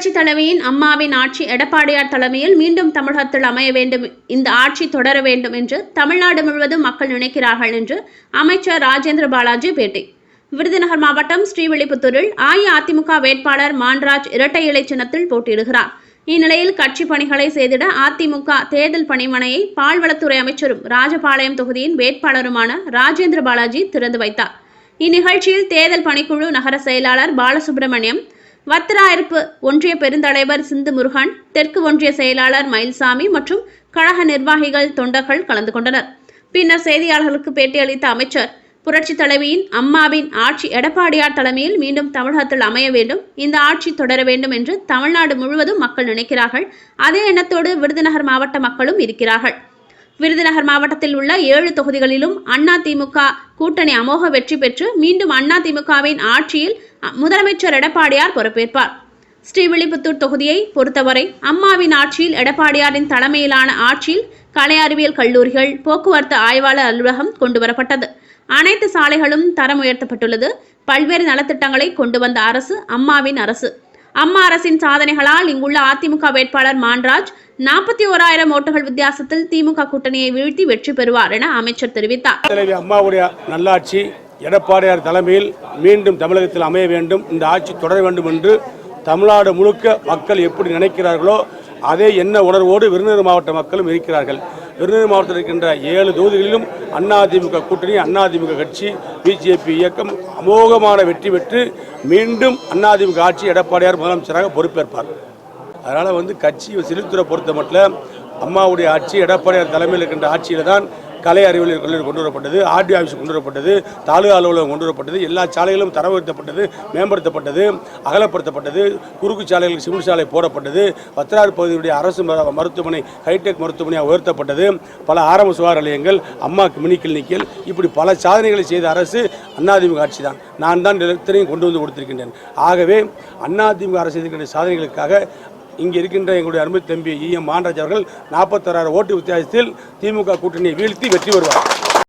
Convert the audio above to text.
புரட்சி தலைமையின் அம்மாவின் ஆட்சி எடப்பாடியார் தலைமையில் மீண்டும் தமிழகத்தில் அமைய வேண்டும் இந்த ஆட்சி தொடர வேண்டும் என்று தமிழ்நாடு முழுவதும் மக்கள் நினைக்கிறார்கள் என்று அமைச்சர் ராஜேந்திர பாலாஜி பேட்டி. விருதுநகர் மாவட்டம் ஸ்ரீவில்லிபுத்தூரில் அஇஅதிமுக வேட்பாளர் மான்ராஜ் இரட்டை இலை சின்னத்தில் போட்டியிடுகிறார். இந்நிலையில் கட்சி பணிகளை செய்திட அதிமுக தேர்தல் பணிமனையை பால்வளத்துறை அமைச்சரும் ராஜபாளையம் தொகுதியின் வேட்பாளருமான ராஜேந்திர பாலாஜி திறந்து வைத்தார். இந்நிகழ்ச்சியில் தேர்தல் பணிக்குழு நகர செயலாளர் பாலசுப்ரமணியம் வத்திராயிருப்பு ஒன்றிய பெருந்தலைவர் சிந்து முருகன் தெற்கு ஒன்றிய செயலாளர் மயில்சாமி மற்றும் கழக நிர்வாகிகள் தொண்டர்கள் கலந்து கொண்டனர். பின்னர் செய்தியாளர்களுக்கு பேட்டியளித்த அமைச்சர் புரட்சி தலைவியின் அம்மாவின் ஆட்சி எடப்பாடியார் தலைமையில் மீண்டும் தமிழகத்தில் அமைய வேண்டும் இந்த ஆட்சி தொடர வேண்டும் என்று தமிழ்நாடு முழுவதும் மக்கள் நினைக்கிறார்கள். அதே எண்ணத்தோடு விருதுநகர் மாவட்ட மக்களும் இருக்கிறார்கள். விருதுநகர் மாவட்டத்தில் உள்ள ஏழு தொகுதிகளிலும் அண்ணா திமுக கூட்டணி அமோக வெற்றி பெற்று மீண்டும் அண்ணா திமுகவின் ஆட்சியில் முதலமைச்சர் எடப்பாடியார் பொறுப்பேற்பார். ஸ்ரீவில்லிபுத்தூர் தொகுதியை பொறுத்தவரை அம்மாவின் ஆட்சியில் எடப்பாடியாரின் தலைமையிலான ஆட்சியில் கலை அறிவியல் கல்லூரிகள் போக்குவரத்து ஆய்வாளர் அலுவலகம் கொண்டுவரப்பட்டது. அனைத்து சாலைகளும் தரம் உயர்த்தப்பட்டுள்ளது. பல்வேறு நலத்திட்டங்களை கொண்டு வந்த அரசு அம்மாவின் அரசு. அம்மா அரசின் சாதனைகளால் இங்குள்ள அதிமுக வேட்பாளர் மான்ராஜ் நாற்பத்தி ஓராயிரம் ஓட்டுகள் வித்தியாசத்தில் திமுக கூட்டணியை வீழ்த்தி வெற்றி பெறுவார் என அமைச்சர் தெரிவித்தார். அம்மாவுடைய நல்லாட்சி எடப்பாடியார் தலைமையில் மீண்டும் தமிழகத்தில் அமைய வேண்டும் இந்த ஆட்சி தொடர வேண்டும் என்று தமிழ்நாடு முழுக்க மக்கள் எப்படி நினைக்கிறார்களோ அதே என்ன உணர்வோடு விருதுநகர் மாவட்ட மக்களும் இருக்கிறார்கள். விருதுநகர் மாவட்டத்தில் இருக்கின்ற ஏழு தொகுதிகளிலும் அதிமுக கூட்டணி அதிமுக கட்சி பிஜேபி இயக்கம் அமோகமான வெற்றி பெற்று மீண்டும் அதிமுக ஆட்சி எடப்பாடியார் முதலமைச்சராக பொறுப்பேற்பார். அதனால் வந்து கட்சி சிறுத்துறை பொறுத்த மட்டும் அம்மாவுடைய ஆட்சி எடப்பாடியார் தலைமையில் இருக்கின்ற ஆட்சியில் தான் கலை அறிவியல் கல்லூரி கொண்டு வரப்பட்டது ஆர்டி ஆஃபீஸ் கொண்டு வரப்பட்டது தாலுகா அலுவலகம் கொண்டு வரப்பட்டது எல்லா சாலைகளும் தரவுறுத்தப்பட்டது மேம்படுத்தப்பட்டது அகலப்படுத்தப்பட்டது குறுக்கு சாலைகளுக்கு சிமெண்ட் சாலை போடப்பட்டது வத்திரார் பகுதியுடைய அரசு மரு- மருத்துவமனை ஹைடெக் மருத்துவமனையாக உயர்த்தப்பட்டது பல ஆரம்ப சுகாதார நிலையங்கள் அம்மா மினி கிளினிக்கில் இப்படி பல சாதனைகளை செய்த அரசு அதிமுக ஆட்சி தான். நான் தான் இத்தனையும் கொண்டு வந்து கொடுத்திருக்கின்றேன். ஆகவே அதிமுக அரசு இருக்கின்ற சாதனைகளுக்காக இங்கே இருக்கின்ற எங்களுடைய அருமை தம்பி இ எம் மாண்டராஜ் அவர்கள் நாற்பத்தாறு ஓட்டு வித்தியாசத்தில் திமுக கூட்டணியை வீழ்த்தி வெற்றி வருவார்